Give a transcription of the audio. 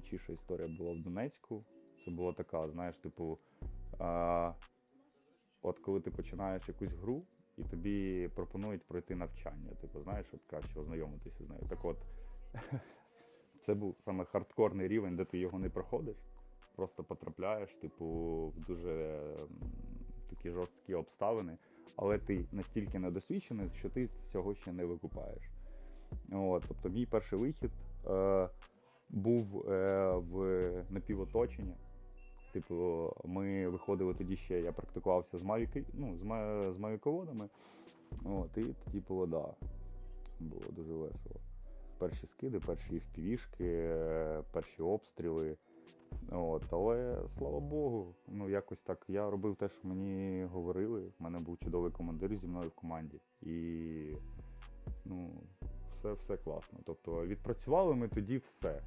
найгарячіша історія була в Донецьку. Це була така, знаєш, типу, а, от коли ти починаєш якусь гру, і тобі пропонують пройти навчання. Типу, знаєш, от краще ознайомитися з нею. Так от, це був саме хардкорний рівень, де ти його не проходиш, просто потрапляєш, типу, в дуже такі жорсткі обставини, але ти настільки недосвідчений, що ти цього ще не викупаєш. От, тобто, мій перший вихід е, був е, в напівоточенні. Типу, ми виходили тоді ще, я практикувався з мавіки, ну, з, ма- з мавіководами. От, і тоді було, да, було дуже весело. Перші скиди, перші впівішки, перші обстріли. От, але слава Богу, ну якось так. Я робив те, що мені говорили. У мене був чудовий командир зі мною в команді. І все, все класно. Тобто відпрацювали ми тоді все.